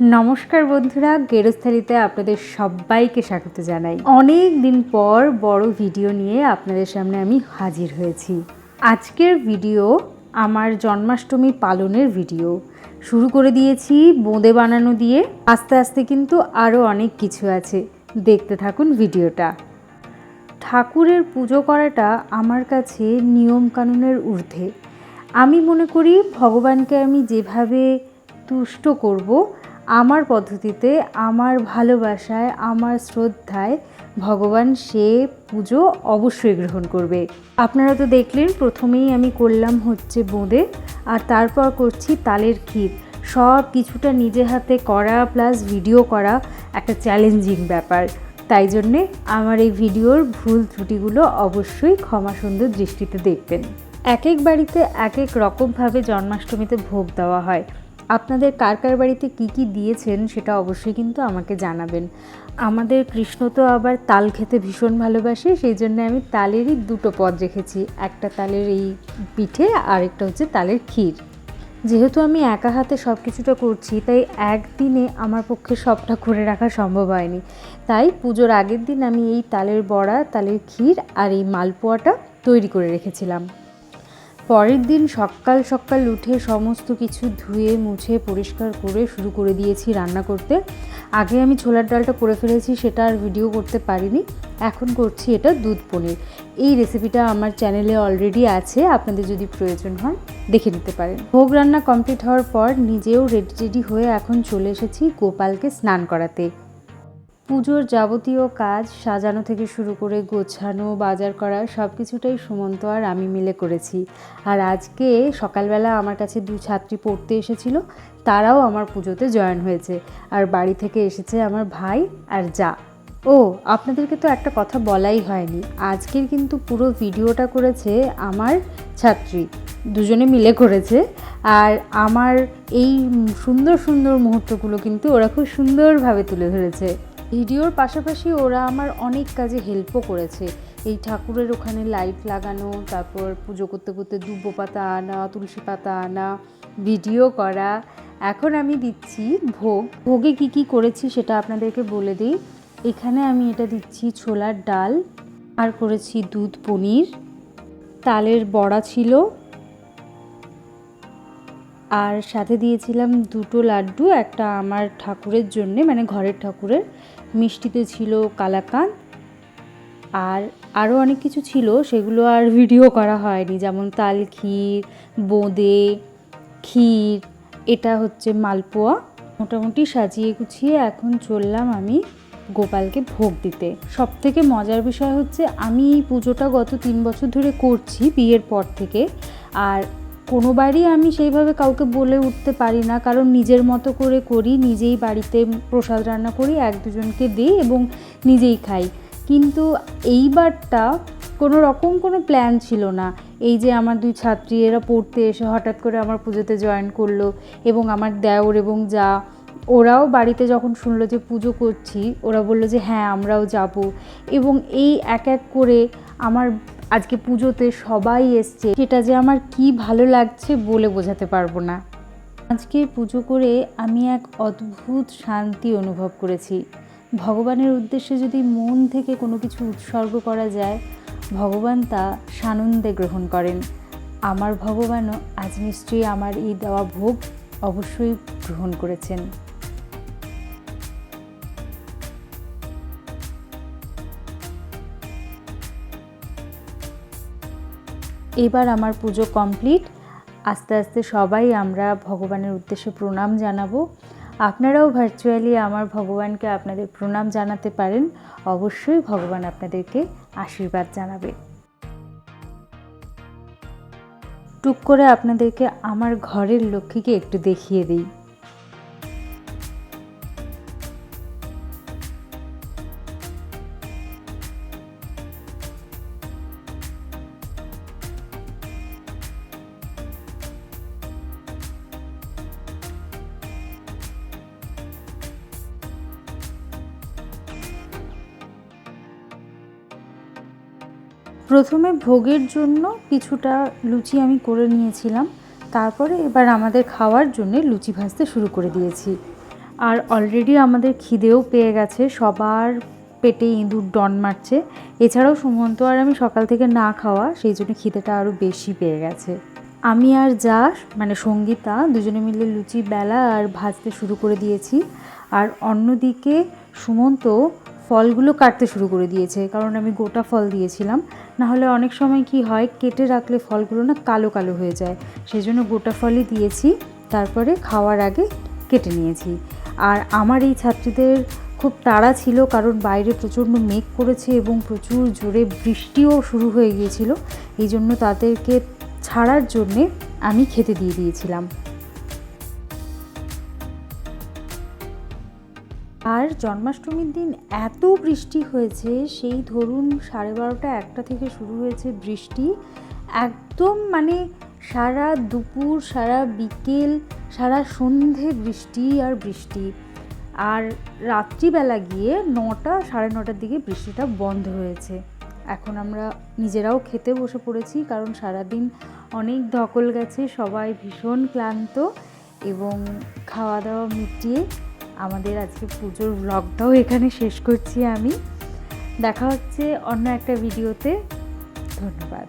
নমস্কার বন্ধুরা, গেরস্থালিতে আপনাদের সবাইকে স্বাগত জানাই। অনেক দিন পর বড় ভিডিও নিয়ে আপনাদের সামনে আমি হাজির হয়েছি। আজকের ভিডিও আমার জন্মাষ্টমী পালনের ভিডিও। শুরু করে দিয়েছি বোঁদে বানানো দিয়ে, আস্তে আস্তে কিন্তু আরও অনেক কিছু আছে। দেখতে থাকুন ভিডিওটা। ঠাকুরের পুজো করাটা আমার কাছে নিয়মকানুনের ঊর্ধ্বে। আমি মনে করি ভগবানকে আমি যেভাবে তুষ্ট করব আমার পদ্ধতিতে, আমার ভালোবাসায়, আমার শ্রদ্ধায় ভগবান সে পুজো অবশ্যই গ্রহণ করবে। আপনারা তো দেখলেন, প্রথমেই আমি করলাম হচ্ছে বোঁদে, আর তারপর করছি তালের ক্ষীর। সব কিছুটা নিজে হাতে করা, প্লাস ভিডিও করা একটা চ্যালেঞ্জিং ব্যাপার। তাই জন্যে আমার এই ভিডিওর ভুল ত্রুটিগুলো অবশ্যই ক্ষমা সুন্দর দৃষ্টিতে দেখবেন। এক এক বাড়িতে এক এক রকমভাবে জন্মাষ্টমীতে ভোগ দেওয়া হয়। আপনাদের কার কার বাড়িতে কী কী দিয়েছেন সেটা অবশ্যই কিন্তু আমাকে জানাবেন। আমাদের কৃষ্ণ তো আবার তাল খেতে ভীষণ ভালোবাসে, সেই জন্য আমি তালেরই দুটো পদ রেখেছি। একটা তালের এই পিঠে আর একটা হচ্ছে তালের ক্ষীর। যেহেতু আমি একা হাতে সব কিছুটা করছি, তাই একদিনে আমার পক্ষে সবটা করে রাখা সম্ভব হয়নি। তাই পুজোর আগের দিন আমি এই তালের বড়া, তালের ক্ষীর আর এই মালপোয়াটা তৈরি করে রেখেছিলাম। পরের দিন সকাল সকাল উঠে সমস্ত কিছু ধুয়ে, মুছে, পরিষ্কার করে শুরু করে দিয়েছি রান্না করতে। আগে আমি ছোলার ডালটা করে ফেলেছি, সেটা আর ভিডিও করতে পারিনি। এখন করছি এটা দুধ পনির। এই রেসিপিটা আমার চ্যানেলে অলরেডি আছে, আপনাদের যদি প্রয়োজন হয় দেখে নিতে পারেন। ভোগ রান্না কমপ্লিট হওয়ার পর নিজেও রেডি রেডি হয়ে এখন চলে এসেছি গোপালকে স্নান করাতে। পুজোর যাবতীয় কাজ সাজানো থেকে শুরু করে গোছানো, বাজার করা সব কিছুটাই সুমন্ত আর আমি মিলে করেছি। আর আজকে সকালবেলা আমার কাছে দু ছাত্রী পড়তে এসেছিল, তারাও আমার পুজোতে জয়েন হয়েছে। আর বাড়ি থেকে এসেছে আমার ভাই আর যা। ও, আপনাদেরকে তো একটা কথা বলাই হয়নি। আজকের কিন্তু পুরো ভিডিওটা করেছে আমার ছাত্রী। দুজনে মিলে করেছে। আর আমার এই সুন্দর সুন্দর মুহূর্তগুলো কিন্তু ওরা খুব সুন্দরভাবে তুলে ধরেছে। ভিডিওর পাশাপাশি ওরা আমার অনেক কাজে হেল্পও করেছে। এই ঠাকুরের ওখানে লাইট লাগানো, তারপর পুজো করতে করতে দুব্বো পাতা আনা, তুলসী পাতা আনা ভিডিও করা। এখন আমি দিচ্ছি ভোগ। ভোগে কি কি করেছি সেটা আপনাদেরকে বলে দিই। এখানে আমি এটা দিচ্ছি ছোলার ডাল, আর করেছি দুধ পনির। তালের বড়া ছিল আর সাথে দিয়েছিলাম দুটো লাড্ডু, একটা আমার ঠাকুরের জন্যে মানে ঘরের ঠাকুরের। মিষ্টিতে ছিল কালাকাঁদ আর আরও অনেক কিছু ছিল, সেগুলো আর ভিডিও করা হয়নি। যেমন তাল, ক্ষীর, বোঁদে, ক্ষীর, এটা হচ্ছে মালপোয়া। মোটামুটি সাজিয়ে গুছিয়ে এখন চললাম আমি গোপালকে ভোগ দিতে। সব থেকে মজার বিষয় হচ্ছে, আমি এই পুজোটা গত তিন বছর ধরে করছি বিয়ের পর থেকে। আর কোনোবারই আমি সেইভাবে কাউকে বলে উঠতে পারি না। কারণ নিজের মতো করে করি, নিজেই বাড়িতে প্রসাদ রান্না করি, এক দুজনকে দিই এবং নিজেই খাই। কিন্তু এইবারটা কোনো রকম কোনো প্ল্যান ছিল না। এই যে আমার দুই ছাত্রী, এরা পড়তে এসে হঠাৎ করে আমার পুজোতে জয়েন করল এবং আমার দেওর এবং যা, ওরাও বাড়িতে যখন শুনলো যে পুজো করছি, ওরা বলল যে হ্যাঁ আমরাও যাব। এবং এই এক এক করে আমার আজকে পুজোতে সবাই এসছে। সেটা যে আমার কি ভালো লাগছে বলে বোঝাতে পারব না। আজকে পুজো করে আমি এক অদ্ভুত শান্তি অনুভব করেছি। ভগবানের উদ্দেশ্যে যদি মন থেকে কোনো কিছু উৎসর্গ করা যায়, ভগবান তা সানন্দে গ্রহণ করেন। আমার ভগবানও আজ নিশ্চয়ই আমার এই দেওয়া ভোগ অবশ্যই গ্রহণ করেছেন। এবার আমার পুজো কমপ্লিট। আস্তে আস্তে সবাই আমরা ভগবানের উদ্দেশ্যে প্রণাম জানাব। আপনারাও ভার্চুয়ালি আমার ভগবানকে আপনাদের প্রণাম জানাতে পারেন। অবশ্যই ভগবান আপনাদেরকে আশীর্বাদ জানাবে। টুক করে আপনাদেরকে আমার ঘরের লক্ষ্মীকে একটু দেখিয়ে দিই। প্রথমে ভোগের জন্য কিছুটা লুচি আমি করে নিয়েছিলাম। তারপরে এবার আমাদের খাওয়ার জন্য লুচি ভাজতে শুরু করে দিয়েছি। আর অলরেডি আমাদের খিদেও পেয়ে গেছে, সবার পেটে ইঁদুর ডন মারছে। এছাড়াও সুমন্ত আর আমি সকাল থেকে না খাওয়া, সেই জন্য খিদেটা আরও বেশি পেয়ে গেছে। আমি আর যা মানে সঙ্গীতা দুজনে মিলে লুচি বেলা আর ভাজতে শুরু করে দিয়েছি। আর অন্যদিকে সুমন্ত ফলগুলো কাটতে শুরু করে দিয়েছে, কারণ আমি গোটা ফল দিয়েছিলাম। না হলে অনেক সময় কি হয়, কেটে রাখলে ফলগুলো না কালো কালো হয়ে যায়। সেই জন্য গোটা ফলই দিয়েছি, তারপরে খাওয়ার আগে কেটে নিয়েছি। আর আমার এই ছাত্রীদের খুব তাড়া ছিল, কারণ বাইরে প্রচণ্ড মেঘ করেছে এবং প্রচুর জোরে বৃষ্টিও শুরু হয়ে গিয়েছিল। এই জন্য তাদেরকে ছাড়ার জন্যে আমি খেতে দিয়ে দিয়েছিলাম। আর জন্মাষ্টমীর দিন এত বৃষ্টি হয়েছে, সেই ধরুন সাড়ে বারোটা একটা থেকে শুরু হয়েছে বৃষ্টি। একদম মানে সারা দুপুর, সারা বিকেল, সারা সন্ধে বৃষ্টি আর বৃষ্টি। আর রাত্রিবেলা গিয়ে নটা, সাড়ে নটার দিকে বৃষ্টিটা বন্ধ হয়েছে। এখন আমরা নিজেরাও খেতে বসে পড়েছি কারণ সারাদিন অনেক ধকল গেছে, সবাই ভীষণ ক্লান্ত এবং খাওয়া দাওয়া মিটিয়ে আমাদের আজকে পুজোর ব্লগটাও এখানে শেষ করছি আমি। দেখা হচ্ছে অন্য একটা ভিডিওতে ধন্যবাদ।